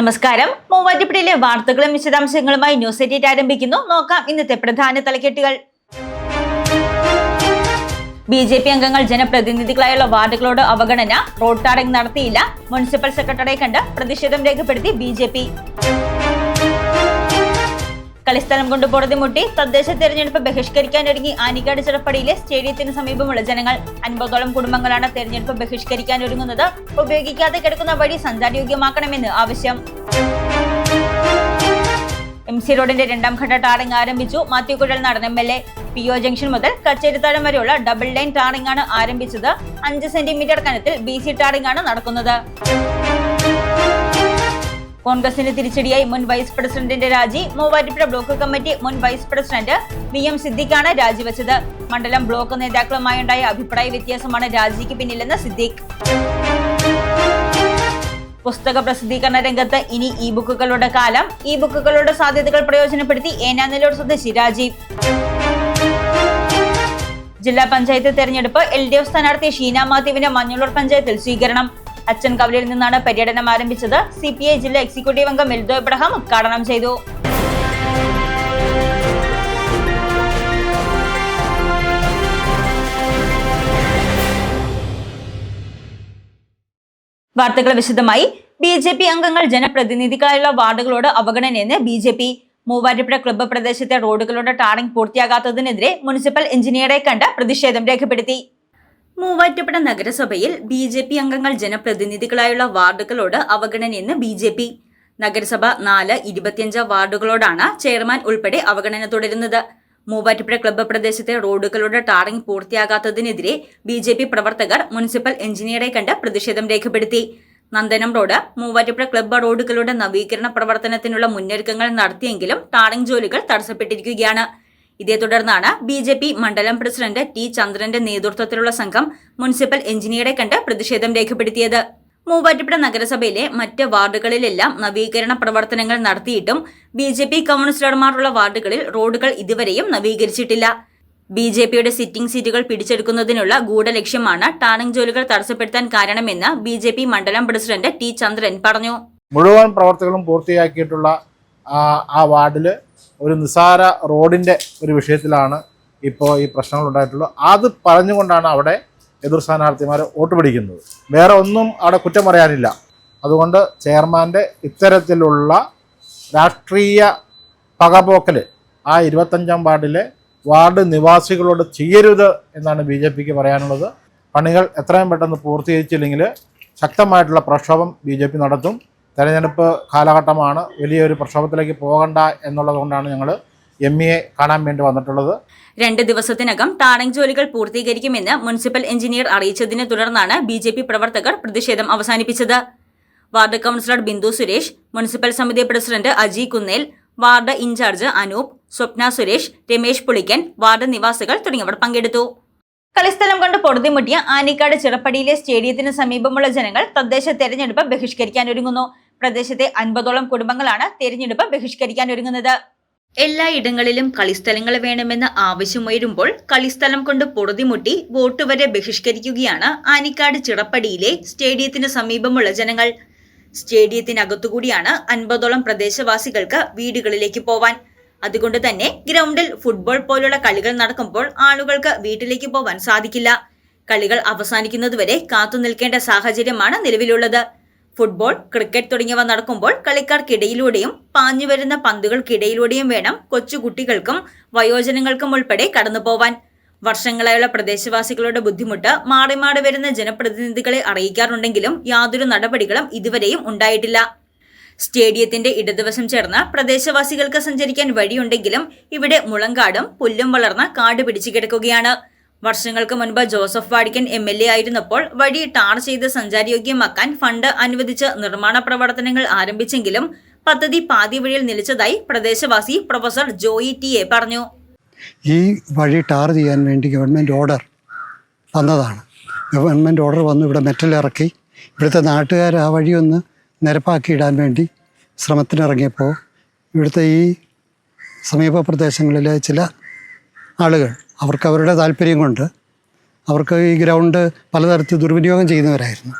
നമസ്കാരം. മൂവാറ്റുപുഴയിലെ വാർത്തകളും വിശദാംശങ്ങളുമായി ന്യൂസ് എഡിറ്റ് ആരംഭിക്കുന്നു. നോക്കാം ഇന്നത്തെ പ്രധാന തലക്കെട്ടുകൾ. ബി ജെ പി അംഗങ്ങൾ ജനപ്രതിനിധികളായുള്ള വാർഡുകളോട് അവഗണന. റോഡ് ടാറിംഗ് നടത്തിയില്ല. മുനിസിപ്പൽ സെക്രട്ടറിയെ കണ്ട് പ്രതിഷേധം രേഖപ്പെടുത്തി ബി കളിസ്ഥലം കൊണ്ട് മുട്ടി തദ്ദേശ തെരഞ്ഞെടുപ്പ് ബഹിഷ്കരിക്കാനൊരുങ്ങി ആനിക്കാട് ചിറപ്പടിയിലെ സ്റ്റേഡിയത്തിന് സമീപമുള്ള ജനങ്ങൾ അൻപതോളം കുടുംബങ്ങളാണ് തെരഞ്ഞെടുപ്പ് ബഹിഷ്കരിക്കാനൊരുങ്ങുന്നത് ഉപയോഗിക്കാതെ കിടക്കുന്ന വഴി സഞ്ചാരയോഗ്യമാക്കണമെന്ന് ആവശ്യം. എം സി റോഡിന്റെ രണ്ടാം ഘട്ട ടാറിംഗ് ആരംഭിച്ചു. Mathew Kuzhalnadan M L A. P O junction മുതൽ കച്ചേരിത്താഴം വരെയുള്ള ഡബിൾ ലൈൻ ടാറിംഗ് ആണ് ആരംഭിച്ചത്. അഞ്ച് സെന്റിമീറ്റർ കനത്തിൽ ബി സി ടാറിംഗ് ആണ് നടക്കുന്നത്. കോൺഗ്രസിന് തിരിച്ചടിയായി മുൻ വൈസ് പ്രസിഡന്റിന്റെ രാജി. മൂവാറ്റുപുഴ ബ്ലോക്ക് കമ്മിറ്റി മുൻ വൈസ് പ്രസിഡന്റ് വി എം സിദ്ദിഖാണ് രാജിവെച്ചത്. മണ്ഡലം ബ്ലോക്ക് നേതാക്കളുമായുണ്ടായ അഭിപ്രായ വ്യത്യാസമാണ് രാജിക്ക് പിന്നിലെന്ന് സിദ്ദിഖ്. പുസ്തക പ്രസിദ്ധീകരണ രംഗത്ത് ഇനി ഇ ബുക്കുകളുടെ കാലം. ഇ ബുക്കുകളുടെ സാധ്യതകൾ പ്രയോജനപ്പെടുത്തി ഏനാനല്ലൂർ സ്വദേശി രാജീവ് ജില്ലാ പഞ്ചായത്ത് തെരഞ്ഞെടുപ്പ് എൽ ഡി എഫ് സ്ഥാനാർത്ഥി ഷീന മാത്യുവിന് മഞ്ഞളൂർ പഞ്ചായത്തിൽ സ്വീകരണം. അച്ഛൻ കവലയിൽ നിന്നാണ് പര്യടനം ആരംഭിച്ചത്. സി പി ഐ ജില്ലാ എക്സിക്യൂട്ടീവ് അംഗം എൽദോ എബ്രഹാം ഉദ്ഘാടനം ചെയ്തു. വാർത്തകൾ വിശദമായി. ബി ജെ പി അംഗങ്ങൾ ജനപ്രതിനിധികളായുള്ള വാർഡുകളോട് അവഗണനയെന്ന് B J P. Muvattupuzha club പ്രദേശത്തെ റോഡുകളുടെ ടാറിംഗ് പൂർത്തിയാകാത്തതിനെതിരെ മുനിസിപ്പൽ എഞ്ചിനീയറെ കണ്ട് പ്രതിഷേധം രേഖപ്പെടുത്തി. മൂവാറ്റുപുഴ നഗരസഭയിൽ ബി ജെ പി അംഗങ്ങൾ ജനപ്രതിനിധികളായുള്ള വാർഡുകളോട് അവഗണനയെന്ന് ബി ജെ പി. നഗരസഭ നാല് ഇരുപത്തിയഞ്ച് വാർഡുകളോടാണ് ചെയർമാൻ ഉൾപ്പെടെ അവഗണന തുടരുന്നത്. മൂവാറ്റുപുഴ ക്ലബ്ബ് പ്രദേശത്തെ റോഡുകളുടെ ടാറിംഗ് പൂർത്തിയാകാത്തതിനെതിരെ ബി ജെ പി പ്രവർത്തകർ മുനിസിപ്പൽ എഞ്ചിനീയറെ കണ്ട് പ്രതിഷേധം രേഖപ്പെടുത്തി. നന്ദനം റോഡ് മൂവാറ്റുപുഴ ക്ലബ്ബ് റോഡുകളുടെ നവീകരണ പ്രവർത്തനത്തിനുള്ള മുന്നൊരുക്കങ്ങൾ നടത്തിയെങ്കിലും ടാറിംഗ് ജോലികൾ തടസ്സപ്പെട്ടിരിക്കുകയാണ്. ഇതേ തുടർന്നാണ് ബി ജെ പി മണ്ഡലം പ്രസിഡന്റ് ടി ചന്ദ്രന്റെ നേതൃത്വത്തിലുള്ള സംഘം മുനിസിപ്പൽ എഞ്ചിനീയറെ കണ്ട് പ്രതിഷേധം രേഖപ്പെടുത്തിയത്. മൂവാറ്റുപുഴ നഗരസഭയിലെ മറ്റ് വാർഡുകളിലെല്ലാം നവീകരണ പ്രവർത്തനങ്ങൾ നടത്തിയിട്ടും ബി ജെ പി കൗൺസിലർമാരുള്ള വാർഡുകളിൽ റോഡുകൾ ഇതുവരെയും നവീകരിച്ചിട്ടില്ല. ബി ജെ പിയുടെ സിറ്റിംഗ് സീറ്റുകൾ പിടിച്ചെടുക്കുന്നതിനുള്ള ഗൂഢലക്ഷ്യമാണ് ടാണിംഗ് ജോലികൾ തടസ്സപ്പെടുത്താൻ കാരണമെന്ന് ബി ജെ പി മണ്ഡലം പ്രസിഡന്റ് ടി ചന്ദ്രൻ പറഞ്ഞു. മുഴുവൻ പ്രവർത്തികളും പൂർത്തിയാക്കിയിട്ടുള്ള ആ വാർഡിൽ ഒരു നിസാര റോഡിന്റെ ഒരു വിഷയത്തിലാണ് ഇപ്പോൾ ഈ പ്രശ്നങ്ങൾ ഉണ്ടായിട്ടുള്ളത് അത് പറഞ്ഞുകൊണ്ടാണ് അവിടെ എതിർ സ്ഥാനാർത്ഥിമാർ വോട്ട് പിടിക്കുന്നത്. വേറെ ഒന്നും അവിടെ കുറ്റം പറയാനില്ല. അതുകൊണ്ട് ചെയർമാന്റെ ഇത്തരത്തിലുള്ള രാഷ്ട്രീയ പകപോക്കൽ ആ ഇരുപത്തഞ്ചാം വാർഡിലെ വാർഡ് നിവാസികളോട് ചെയ്യരുത് എന്നാണ് ബി ജെ പിക്ക് പറയാനുള്ളത്. പണികൾ എത്രയും പെട്ടെന്ന് പൂർത്തീകരിച്ചില്ലെങ്കിൽ ശക്തമായിട്ടുള്ള പ്രക്ഷോഭം ബി ജെ പി നടത്തും. തെരഞ്ഞെടുപ്പ് കാലഘട്ടമാണ് വലിയൊരു പ്രക്ഷോഭത്തിലേക്ക് പോകണ്ട എന്നുള്ളത് കൊണ്ടാണ് ഞങ്ങൾ എം ഇയെ കാണാൻ വേണ്ടി വന്നിട്ടുള്ളത്. രണ്ട് ദിവസത്തിനകം ടാറിംഗ് ജോലികൾ പൂർത്തീകരിക്കുമെന്ന് മുനിസിപ്പൽ എഞ്ചിനീയർ അറിയിച്ചതിനെ തുടർന്നാണ് ബി ജെ പി പ്രവർത്തകർ പ്രതിഷേധം അവസാനിപ്പിച്ചത്. Ward councillor Bindu Suresh municipal സമിതി president Aji Kunnel ward incharge Anoop Swapna Suresh Ramesh Pulikkan ward നിവാസികൾ തുടങ്ങിയവർ പങ്കെടുത്തു. കളിസ്ഥലം കൊണ്ട് പൊറുതിമുട്ടിയ ആനിക്കാട് ചിറപ്പടിയിലെ സ്റ്റേഡിയത്തിന് സമീപമുള്ള ജനങ്ങൾ തദ്ദേശ തെരഞ്ഞെടുപ്പ് ബഹിഷ്കരിക്കാൻ ഒരുങ്ങുന്നു. പ്രദേശത്തെ അൻപതോളം കുടുംബങ്ങളാണ് തെരഞ്ഞെടുപ്പ് ബഹിഷ്കരിക്കാൻ ഒരുങ്ങുന്നത്. എല്ലായിടങ്ങളിലും കളിസ്ഥലങ്ങൾ വേണമെന്ന ആവശ്യമുയരുമ്പോൾ കളിസ്ഥലം കൊണ്ട് പൊറുതിമുട്ടി വോട്ട് വരെ ബഹിഷ്കരിക്കുകയാണ് ആനിക്കാട് ചിറപ്പടിയിലെ സ്റ്റേഡിയത്തിന് സമീപമുള്ള ജനങ്ങൾ. സ്റ്റേഡിയത്തിനകത്തുകൂടിയാണ് അൻപതോളം പ്രദേശവാസികൾക്ക് വീടുകളിലേക്ക് പോവാൻ. അതുകൊണ്ട് തന്നെ ഗ്രൗണ്ടിൽ ഫുട്ബോൾ പോലുള്ള കളികൾ നടക്കുമ്പോൾ ആളുകൾക്ക് വീട്ടിലേക്ക് പോവാൻ സാധിക്കില്ല. കളികൾ അവസാനിക്കുന്നതുവരെ കാത്തു നിൽക്കേണ്ട സാഹചര്യമാണ് നിലവിലുള്ളത്. ഫുട്ബോൾ ക്രിക്കറ്റ് തുടങ്ങിയവ നടക്കുമ്പോൾ കളിക്കാർക്കിടയിലൂടെയും പാഞ്ഞു വരുന്ന പന്തുകൾക്കിടയിലൂടെയും വേണം കൊച്ചുകുട്ടികൾക്കും വയോജനങ്ങൾക്കും ഉൾപ്പെടെ കടന്നു പോവാൻ വർഷങ്ങളായുള്ള പ്രദേശവാസികളുടെ ബുദ്ധിമുട്ട് മാറി മാറി വരുന്ന ജനപ്രതിനിധികളെ അറിയിക്കാറുണ്ടെങ്കിലും യാതൊരു നടപടികളും ഇതുവരെയും ഉണ്ടായിട്ടില്ല. സ്റ്റേഡിയത്തിന്റെ ഇടതുവശം ചേർന്ന പ്രദേശവാസികൾക്ക് സഞ്ചരിക്കാൻ വഴിയുണ്ടെങ്കിലും ഇവിടെ മുളങ്കാടും പുല്ലും വളർന്ന കാട് പിടിച്ചു കിടക്കുകയാണ്. വർഷങ്ങൾക്ക് മുൻപ് Joseph Vazhakkan M L A ആയിരുന്നപ്പോൾ വഴി ടാർ ചെയ്ത് സഞ്ചാരയോഗ്യമാക്കാൻ ഫണ്ട് അനുവദിച്ച് നിർമ്മാണ പ്രവർത്തനങ്ങൾ ആരംഭിച്ചെങ്കിലും പദ്ധതി പാതി വഴിയിൽ നിലച്ചതായി പ്രദേശവാസി പ്രൊഫസർ ജോയി ടി എ പറഞ്ഞു. ഈ വഴി ടാർ ചെയ്യാൻ വേണ്ടി ഗവൺമെന്റ് ഓർഡർ വന്നതാണ് ഗവൺമെന്റ് ഓർഡർ വന്ന് ഇവിടെ മെറ്റൽ ഇറക്കി. ഇവിടുത്തെ നാട്ടുകാർ ആ വഴി ഒന്ന് നിരപ്പാക്കിയിടാൻ വേണ്ടി ശ്രമത്തിനിറങ്ങിയപ്പോൾ ഇവിടുത്തെ ഈ സമീപ പ്രദേശങ്ങളിലെ ചില ആളുകൾ അവർക്ക് അവരുടെ താല്പര്യം കൊണ്ട് അവർക്ക് ഈ ഗ്രൗണ്ട് പലതരത്തിൽ ദുർവിനിയോഗം ചെയ്യുന്നവരായിരുന്നു.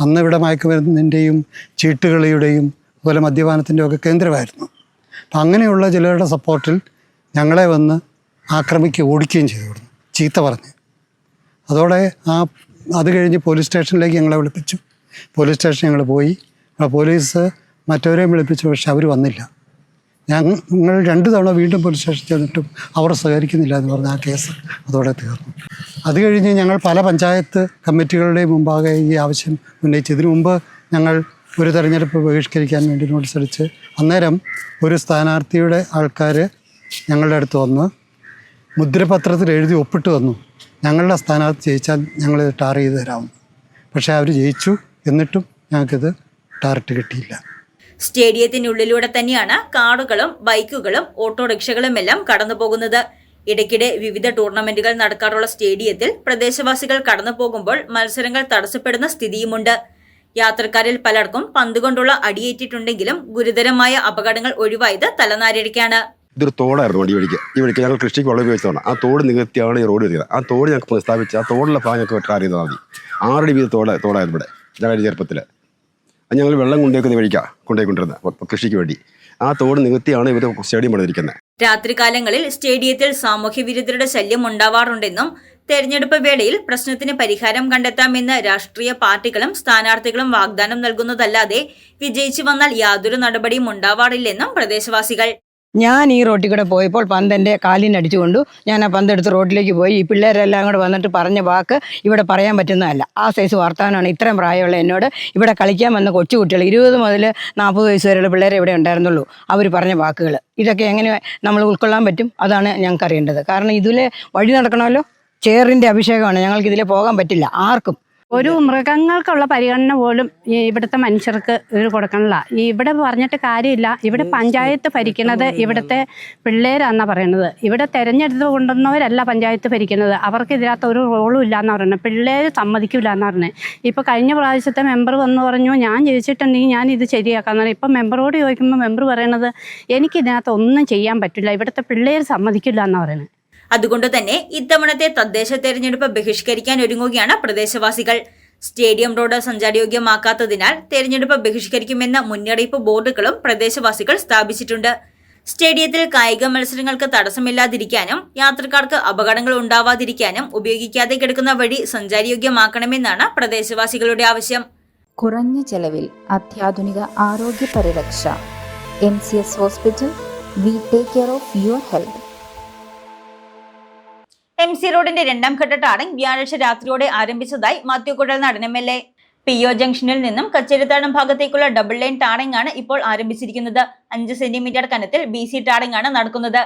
അന്ന് ഇവിടെ മയക്കുമരുന്നിന്റെയും ചീട്ടുകളിയുടെയും അതുപോലെ മദ്യപാനത്തിന്റെ ഒക്കെ കേന്ദ്രമായിരുന്നു. അപ്പം അങ്ങനെയുള്ള ചിലരുടെ സപ്പോർട്ടിൽ ഞങ്ങളെ വന്ന് ആക്രമിക്കുക ഓടിക്കുകയും ചെയ്തു ഇവിടുന്ന് ചീത്ത പറഞ്ഞ്. അതോടെ ആ അത് കഴിഞ്ഞ് പോലീസ് സ്റ്റേഷനിലേക്ക് ഞങ്ങളെ വിളിപ്പിച്ചു. പോലീസ് സ്റ്റേഷൻ ഞങ്ങൾ പോയി. പോലീസ് മറ്റവരെയും വിളിപ്പിച്ചു പക്ഷെ അവർ വന്നില്ല. ഞങ്ങൾ രണ്ട് തവണ വീണ്ടും പോലീസ് സ്റ്റേഷൻ ചെന്നിട്ടും അവർ സഹകരിക്കുന്നില്ല എന്ന് പറഞ്ഞ ആ കേസ് അതോടെ തീർന്നു. അത് കഴിഞ്ഞ് ഞങ്ങൾ പല പഞ്ചായത്ത് കമ്മിറ്റികളുടെയും മുമ്പാകെ ഈ ആവശ്യം ഉന്നയിച്ചു. ഇതിനു മുമ്പ് ഞങ്ങൾ ഒരു തെരഞ്ഞെടുപ്പ് ബഹിഷ്കരിക്കാൻ വേണ്ടി നോട്ടീസ് അടിച്ച് അന്നേരം ഒരു സ്ഥാനാർത്ഥിയുടെ ആൾക്കാർ ഞങ്ങളുടെ അടുത്ത് വന്ന് മുദ്രപത്രത്തിൽ എഴുതി ഒപ്പിട്ട് വന്നു ഞങ്ങളുടെ സ്ഥാനാർത്ഥി ജയിച്ചാൽ ഞങ്ങൾ ടാർ ചെയ്ത് തരാമെന്ന് പക്ഷേ അവർ ജയിച്ചു. എന്നിട്ടും ഞങ്ങൾക്കിത് ടാർട്ട് കിട്ടിയില്ല. സ്റ്റേഡിയത്തിനുള്ളിലൂടെ തന്നെയാണ് കാറുകളും ബൈക്കുകളും ഓട്ടോറിക്ഷകളും എല്ലാം കടന്നു പോകുന്നത് ഇടയ്ക്കിടെ വിവിധ ടൂർണമെന്റുകൾ നടക്കാറുള്ള സ്റ്റേഡിയത്തിൽ പ്രദേശവാസികൾ കടന്നു പോകുമ്പോൾ മത്സരങ്ങൾ തടസ്സപ്പെടുന്ന സ്ഥിതിയുമുണ്ട്. യാത്രക്കാരിൽ പലർക്കും പന്തുകൊണ്ടുള്ള അടിയേറ്റിട്ടുണ്ടെങ്കിലും ഗുരുതരമായ അപകടങ്ങൾ ഒഴിവായത് തലനാരിഴയ്ക്കാണ്. ഇതൊരു തോടായിരുന്നു വണ്ടി വഴിക്ക്. ഈ വഴിക്ക് ഞങ്ങൾ കൃഷിക്ക് വെള്ളം ഉപയോഗിച്ചതാണ്. ആ തോട് നികത്തിയാണ് ഈ റോഡ് വരുന്നത് ആ തോട് ഞങ്ങൾക്ക് പ്രസ്താവിച്ച് ആ തോടുള്ള ഭാഗം ഞങ്ങൾക്ക് വെട്ടാറിയതാണ് ആറടി വീത തോട് തോടായിരുന്നു ഇവിടെ. ഞങ്ങളുടെ ചെറുപ്പത്തിൽ അത് ഞങ്ങൾ വെള്ളം കൊണ്ടുപോയി വഴിക്കാണ് കൊണ്ടുപോയിക്കൊണ്ടിരുന്നത് കൃഷിക്ക് വേണ്ടി. ആ തോട് നികത്തിയാണ് ഇവർ സ്റ്റേഡിയം പണിതിരിക്കുന്നത് രാത്രികാലങ്ങളിൽ സ്റ്റേഡിയത്തിൽ സാമൂഹ്യ വിരുദ്ധരുടെ ശല്യം ഉണ്ടാവാറുണ്ടെന്നും തെരഞ്ഞെടുപ്പ് വേളയിൽ പ്രശ്നത്തിന് പരിഹാരം കണ്ടെത്താമെന്ന് രാഷ്ട്രീയ പാർട്ടികളും സ്ഥാനാർത്ഥികളും വാഗ്ദാനം നൽകുന്നതല്ലാതെ വിജയിച്ചു വന്നാൽ യാതൊരു നടപടിയും ഉണ്ടാവാറില്ലെന്നും പ്രദേശവാസികൾ. ഞാൻ ഈ റോട്ടിൽ കൂടെ പോയപ്പോൾ പന്ത് എന്റെ കാലിനടിച്ചുകൊണ്ടു ഞാൻ ആ പന്തെടുത്ത് റോഡിലേക്ക് പോയി. ഈ പിള്ളേരെല്ലാം കൂടെ വന്നിട്ട് പറഞ്ഞ വാക്ക് ഇവിടെ പറയാൻ പറ്റുന്നതല്ല. ആ സൈസ് വർത്തമാനമാണ് ഇത്രയും പ്രായമുള്ള എന്നോട് ഇവിടെ കളിക്കാൻ വന്ന കൊച്ചു കുട്ടികൾ ഇരുപത് മുതൽ നാൽപ്പത് വയസ്സ് വരെയുള്ള പിള്ളേരെ ഇവിടെ ഉണ്ടായിരുന്നുള്ളൂ. അവർ പറഞ്ഞ വാക്കുകൾ. ഇതൊക്കെ എങ്ങനെ നമ്മൾ ഉൾക്കൊള്ളാൻ പറ്റും? അതാണ് ഞങ്ങൾക്ക് അറിയേണ്ടത്. കാരണം ഇതിലെ വഴി നടക്കണമല്ലോ? ചെയറിന്റെ അഭിഷേകമാണ്. ഞങ്ങൾക്ക് ഇതിലെ പോകാൻ പറ്റില്ല. ആർക്കും. ഒരു മൃഗങ്ങൾക്കുള്ള പരിഗണന പോലും ഈ ഇവിടുത്തെ മനുഷ്യർക്ക് ഇവർ കൊടുക്കണില്ല. ഈ ഇവിടെ പറഞ്ഞിട്ട് കാര്യമില്ല. ഇവിടെ പഞ്ചായത്ത് ഭരിക്കുന്നത് ഇവിടുത്തെ പിള്ളേരാന്നാ പറയുന്നത് ഇവിടെ തെരഞ്ഞെടുത്ത് കൊണ്ടുവന്നവരല്ല പഞ്ചായത്ത് ഭരിക്കുന്നത്. അവർക്ക് ഇതിനകത്ത് ഒരു റോളും ഇല്ല എന്ന് പറയുന്നത് പിള്ളേർ സമ്മതിക്കില്ല എന്ന് പറഞ്ഞത് ഇപ്പോൾ കഴിഞ്ഞ പ്രാവശ്യത്തെ മെമ്പർ വന്ന് പറഞ്ഞു ഞാൻ ജയിച്ചിട്ടുണ്ടെങ്കിൽ ഞാൻ ഇത് ശരിയാക്കാന്ന് പറഞ്ഞു ഇപ്പം മെമ്പറോട് ചോദിക്കുമ്പോൾ മെമ്പർ പറയണത് എനിക്ക് ഇതിനകത്ത് ഒന്നും ചെയ്യാൻ പറ്റില്ല. ഇവിടുത്തെ പിള്ളേർ സമ്മതിക്കില്ല എന്നാണ് പറയുന്നത് അതുകൊണ്ട് തന്നെ ഇത്തവണത്തെ തദ്ദേശ തെരഞ്ഞെടുപ്പ് ബഹിഷ്കരിക്കാൻ ഒരുങ്ങുകയാണ് പ്രദേശവാസികൾ. സ്റ്റേഡിയം റോഡ് സഞ്ചാരയോഗ്യമാക്കാത്തതിനാൽ തെരഞ്ഞെടുപ്പ് ബഹിഷ്കരിക്കുമെന്ന മുന്നറിയിപ്പ് ബോർഡുകളും പ്രദേശവാസികൾ സ്ഥാപിച്ചിട്ടുണ്ട്. സ്റ്റേഡിയത്തിൽ കായിക മത്സരങ്ങൾക്ക് തടസ്സമില്ലാതിരിക്കാനും യാത്രക്കാർക്ക് അപകടങ്ങൾ ഉണ്ടാവാതിരിക്കാനും ഉപയോഗിക്കാതെ കിടക്കുന്ന വഴി സഞ്ചാരയോഗ്യമാക്കണമെന്നാണ് പ്രദേശവാസികളുടെ ആവശ്യം. കുറഞ്ഞ ചെലവിൽ അത്യാധുനിക ആരോഗ്യ പരിരക്ഷ. M C S hospital we take care of your health M C റോഡിന്റെ രണ്ടാം ഘട്ട ടാറിംഗ് വ്യാഴാഴ്ച രാത്രിയോടെ ആരംഭിച്ചതായി Mathew Kuzhalnadan M L A P O ജംഗ്ഷനിൽ നിന്നും കച്ചേരിത്താടം ഭാഗത്തേക്കുള്ള ഡബിൾ ലൈൻ ടാറിംഗ് ആണ് ഇപ്പോൾ ആരംഭിച്ചിരിക്കുന്നത്. അഞ്ച് സെന്റിമീറ്റർ കനത്തിൽ ബി സി ടാറിംഗ് ആണ് നടക്കുന്നത്.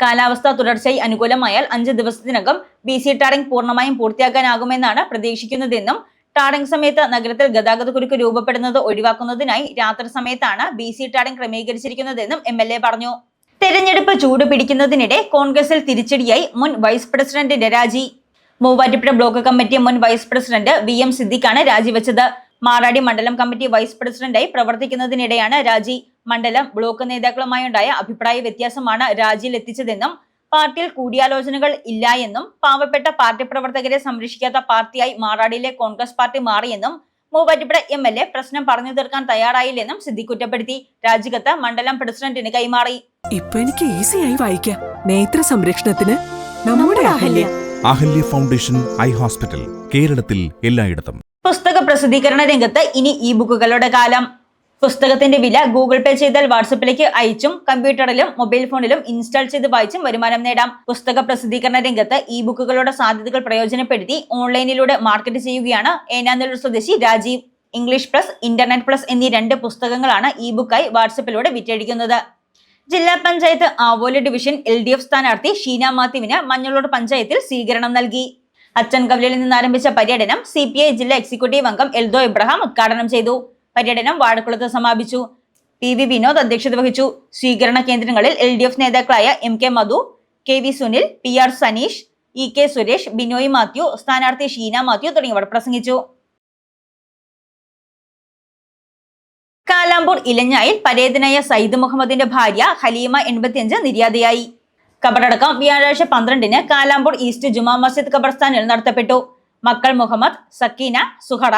കാലാവസ്ഥ തുടർച്ചയായി അനുകൂലമായാൽ അഞ്ച് ദിവസത്തിനകം ബി സി ടാറിംഗ് പൂർണമായും പൂർത്തിയാക്കാനാകുമെന്നാണ് പ്രതീക്ഷിക്കുന്നതെന്നും ടാറിംഗ് സമയത്ത് നഗരത്തിൽ ഗതാഗത കുരുക്ക് രൂപപ്പെടുന്നത് ഒഴിവാക്കുന്നതിനായി രാത്രി സമയത്താണ് ബി സി ടാറിംഗ് ക്രമീകരിച്ചിരിക്കുന്നതെന്നും എ പറഞ്ഞു. തെരഞ്ഞെടുപ്പ് ചൂട് പിടിക്കുന്നതിനിടെ കോൺഗ്രസിൽ തിരിച്ചടിയായി മുൻ വൈസ് പ്രസിഡന്റിന്റെ രാജി. മൂവാറ്റുപുഴ ബ്ലോക്ക് കമ്മിറ്റി മുൻ വൈസ് പ്രസിഡന്റ് വി എം സിദ്ദിഖാണ് രാജിവെച്ചത് മാറാടി മണ്ഡലം കമ്മിറ്റി വൈസ് പ്രസിഡന്റായി പ്രവർത്തിക്കുന്നതിനിടെയാണ് രാജി. മണ്ഡലം ബ്ലോക്ക് നേതാക്കളുമായുണ്ടായ അഭിപ്രായ വ്യത്യാസമാണ് രാജിയിൽ എത്തിച്ചതെന്നും പാർട്ടിയിൽ കൂടിയാലോചനകൾ ഇല്ല എന്നും പാവപ്പെട്ട പാർട്ടി പ്രവർത്തകരെ സംരക്ഷിക്കാത്ത പാർട്ടിയായി മാറാടിയിലെ കോൺഗ്രസ് പാർട്ടി മാറിയെന്നും മൂവാറ്റുപുഴ എം എൽ എ പ്രശ്നം പറഞ്ഞു തീർക്കാൻ തയ്യാറായില്ലെന്നും സിദ്ദിഖ് കുറ്റപ്പെടുത്തി. രാജികത്ത് മണ്ഡലം പ്രസിഡന്റിന് കൈമാറി. ഇപ്പൊ എനിക്ക് ഈസിയായി വായിക്കാം. നേത്ര സംരക്ഷണത്തിന് നമ്മുടെ Ahalya. Ahalya. Foundation eye hospital കേരളത്തിൽ എല്ലായിടത്തും. പുസ്തക പ്രസിദ്ധീകരണ രംഗത്ത് ഇനി ഇ ബുക്കുകളുടെ കാലം. പുസ്തകത്തിന്റെ വില ഗൂഗിൾ പേ ചെയ്താൽ വാട്സപ്പിലേക്ക് അയച്ചും കമ്പ്യൂട്ടറിലും മൊബൈൽ ഫോണിലും ഇൻസ്റ്റാൾ ചെയ്ത് വായിച്ചും വരുമാനം നേടാം. പുസ്തക പ്രസിദ്ധീകരണ രംഗത്ത് ഇ ബുക്കുകളുടെ സാധ്യതകൾ പ്രയോജനപ്പെടുത്തി ഓൺലൈനിലൂടെ മാർക്കറ്റ് ചെയ്യുകയാണ് ഏനാനല്ലൂർ സ്വദേശി Rajeev. English plus internet plus എന്നീ രണ്ട് പുസ്തകങ്ങളാണ് ഇ ബുക്കായി വാട്സപ്പിലൂടെ വിറ്റഴിക്കുന്നത്. ജില്ലാ panchayat Avoli division L D F സ്ഥാനാർത്ഥി ഷീന മാത്യുവിന് മഞ്ഞളോട് പഞ്ചായത്തിൽ സ്വീകരണം നൽകി. അച്ചൻകവലിൽ നിന്ന് ആരംഭിച്ച പര്യടനം സി പി ഐ ജില്ലാ എക്സിക്യൂട്ടീവ് അംഗം എൽദോ ഇബ്രഹാം ഉദ്ഘാടനം ചെയ്തു. പര്യടനം വാഴക്കുളത്ത് സമാപിച്ചു. പി വി വിനോദ് അധ്യക്ഷത വഹിച്ചു. സ്വീകരണ കേന്ദ്രങ്ങളിൽ എൽ ഡി എഫ് നേതാക്കളായ M K Madhu K V Sunil P R Saneesh E K Suresh Binoy Mathew സ്ഥാനാർത്ഥി ഷീന മാത്യു തുടങ്ങിയവർ പ്രസംഗിച്ചു. കാലാമ്പൂർ ഇലഞ്ഞായിൽ പരേതനായ സയ്യിദ് മുഹമ്മദിന്റെ ഭാര്യ ഹലീമ എൺപത്തിയഞ്ച് നിര്യാതയായി. കബറടക്കം വ്യാഴാഴ്ച പന്ത്രണ്ടിന് കാലാമ്പൂർ ഈസ്റ്റ് ജുമാ മസ്ജിദ് കബർസ്ഥാനിൽ നടത്തപ്പെട്ടു. മക്കൾ മുഹമ്മദ് സക്കീന സുഹറ.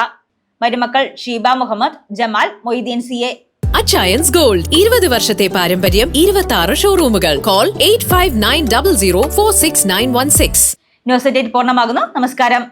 മരുമക്കൾ Sheeba Muhammad Jamal Moideen C A. Achayans gold ഇരുപത് വർഷത്തെ പാരമ്പര്യം ഇരുപത്തി ആറ് ഷോറൂമുകൾ. Call eight five nine double zero four six nine one six. News date പൂർണമാകുന്നു. നമസ്കാരം.